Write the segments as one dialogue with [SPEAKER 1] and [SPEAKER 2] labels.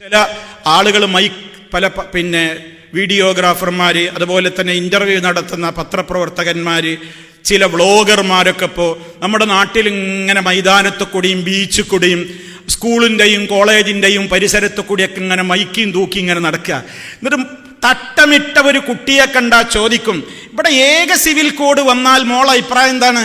[SPEAKER 1] ചില ആളുകൾ മൈക്ക് പല പിന്നെ വീഡിയോഗ്രാഫർമാർ അതുപോലെ തന്നെ ഇന്റർവ്യൂ നടത്തുന്ന പത്രപ്രവർത്തകന്മാർ ചില വ്ളോഗർമാരൊക്കെ ഇപ്പോൾ നമ്മുടെ നാട്ടിൽ ഇങ്ങനെ മൈതാനത്ത് കൂടിയും ബീച്ചിൽ കൂടിയും സ്കൂളിന്റെയും കോളേജിന്റെയും പരിസരത്ത് കൂടിയൊക്കെ ഇങ്ങനെ മൈക്കിയും തൂക്കി ഇങ്ങനെ നടക്കുക. എന്നിട്ട് തട്ടമിട്ട ഒരു കുട്ടിയെ കണ്ടാൽ ചോദിക്കും ഇവിടെ ഏക സിവിൽ കോഡ് വന്നാൽ മോൾ അഭിപ്രായം എന്താണ്?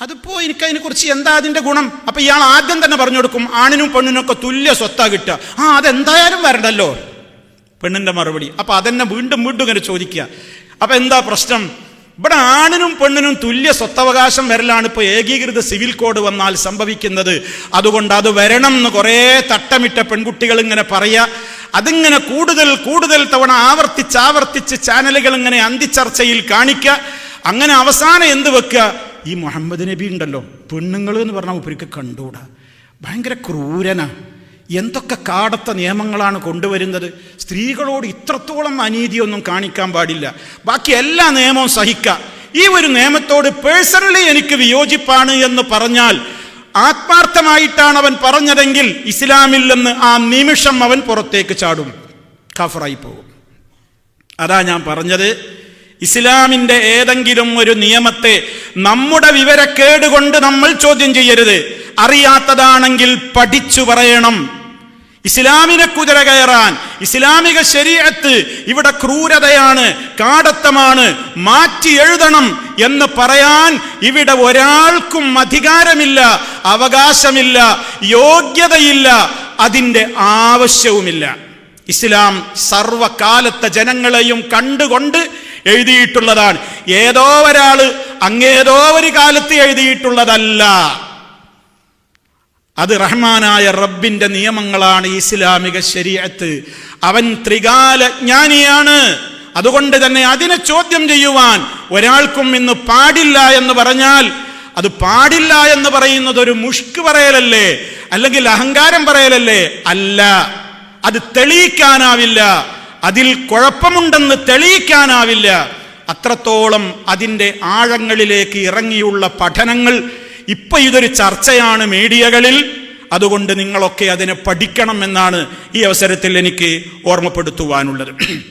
[SPEAKER 1] അതിപ്പോ എനിക്ക് അതിനെ കുറിച്ച് എന്താ അതിന്റെ ഗുണം? അപ്പൊ ഇയാൾ ആദ്യം തന്നെ പറഞ്ഞു കൊടുക്കും ആണിനും പെണ്ണിനും ഒക്കെ തുല്യ സ്വത്താ കിട്ടുക. ആ അതെന്തായാലും വരണ്ടല്ലോ. പെണ്ണിന്റെ മറുപടി. അപ്പൊ അതെന്നെ വീണ്ടും വീണ്ടും ഇങ്ങനെ ചോദിക്കുക. അപ്പൊ എന്താ പ്രശ്നം? ഇവിടെ ആണിനും പെണ്ണിനും തുല്യ സ്വത്തവകാശം വരലാണ് ഇപ്പൊ ഏകീകൃത സിവിൽ കോഡ് വന്നാൽ സംഭവിക്കുന്നത്. അതുകൊണ്ട് അത് വരണം എന്ന് കുറേ തട്ടമിട്ട പെൺകുട്ടികൾ ഇങ്ങനെ പറയാ. അതിങ്ങനെ കൂടുതൽ കൂടുതൽ തവണ ആവർത്തിച്ച് ആവർത്തിച്ച് ചാനലുകൾ ഇങ്ങനെ അന്തിച്ചർച്ചയിൽ കാണിക്കുക. അങ്ങനെ അവസാനം എന്ത് വെക്കുക? ഈ മുഹമ്മദ് നബി ഉണ്ടല്ലോ. പെണ്ണുങ്ങൾ എന്ന് പറഞ്ഞാൽ ഉപരിക്ക് കണ്ടുകൂടാ. ഭയങ്കര ക്രൂരനാ. എന്തൊക്കെ കാടത്ത നിയമങ്ങളാണ് കൊണ്ടുവരുന്നത്? സ്ത്രീകളോട് ഇത്രത്തോളം അനീതിയൊന്നും കാണിക്കാൻ പാടില്ല. ബാക്കി എല്ലാ നിയമവും സഹിക്ക. ഈ ഒരു നിയമത്തോട് പേഴ്സണലി എനിക്ക് വിയോജിപ്പാണ് എന്ന് പറഞ്ഞാൽ ആത്മാർത്ഥമായിട്ടാണ് അവൻ പറഞ്ഞതെങ്കിൽ ഇസ്ലാമിൽ നിന്ന് ആ നിമിഷം അവൻ പുറത്തേക്ക് ചാടും. കഫറായി പോകും. അതാ ഞാൻ പറഞ്ഞത്. ഇസ്ലാമിന്റെ ഏതെങ്കിലും ഒരു നിയമത്തെ നമ്മുടെ വിവരക്കേട് കൊണ്ട് നമ്മൾ ചോദ്യം ചെയ്യരുത്. അറിയാത്തതാണെങ്കിൽ പഠിച്ചു പറയണം. ഇസ്ലാമിനെ കുതിര കയറാൻ ഇസ്ലാമിക ശരീരത്ത് ഇവിടെ ക്രൂരതയാണ് കാടത്തമാണ് മാറ്റി എഴുതണം എന്ന് പറയാൻ ഇവിടെ ഒരാൾക്കും അധികാരമില്ല അവകാശമില്ല യോഗ്യതയില്ല അതിന്റെ ആവശ്യവുമില്ല. ഇസ്ലാം സർവകാലത്തെ ജനങ്ങളെയും കണ്ടുകൊണ്ട് എഴുതിയിട്ടുള്ളതാണ്. ഏതോ ഒരാൾ അങ്ങേതോ ഒരു കാലത്ത് എഴുതിയിട്ടുള്ളതല്ല. അത് റഹ്മാനായ റബ്ബിന്റെ നിയമങ്ങളാണ് ഇസ്ലാമിക ശരീരത്ത് അവൻ ത്രികാല ജ്ഞാനിയാണ് അതുകൊണ്ട് തന്നെ അതിനെ ചോദ്യം ചെയ്യുവാൻ ഒരാൾക്കും ഇന്ന് പാടില്ല എന്ന് പറഞ്ഞാൽ അത് പാടില്ല എന്ന് പറയുന്നത് ഒരു മുഷ്ക് പറയലല്ലേ? അല്ലെങ്കിൽ അഹങ്കാരം പറയലല്ലേ? അല്ല. അത് തെളിയിക്കാനാവില്ല. അതിൽ കുഴപ്പമുണ്ടെന്ന് തെളിയിക്കാനാവില്ല. അത്രത്തോളം അതിന്റെ ആഴങ്ങളിലേക്ക് ഇറങ്ങിയുള്ള പഠനങ്ങൾ ഇപ്പൊ ഇതൊരു ചർച്ചയാണ് മീഡിയകളിൽ. അതുകൊണ്ട് നിങ്ങളൊക്കെ അതിനെ പഠിക്കണം എന്നാണ് ഈ അവസരത്തിൽ എനിക്ക് ഓർമ്മപ്പെടുത്തുവാനുള്ളത്.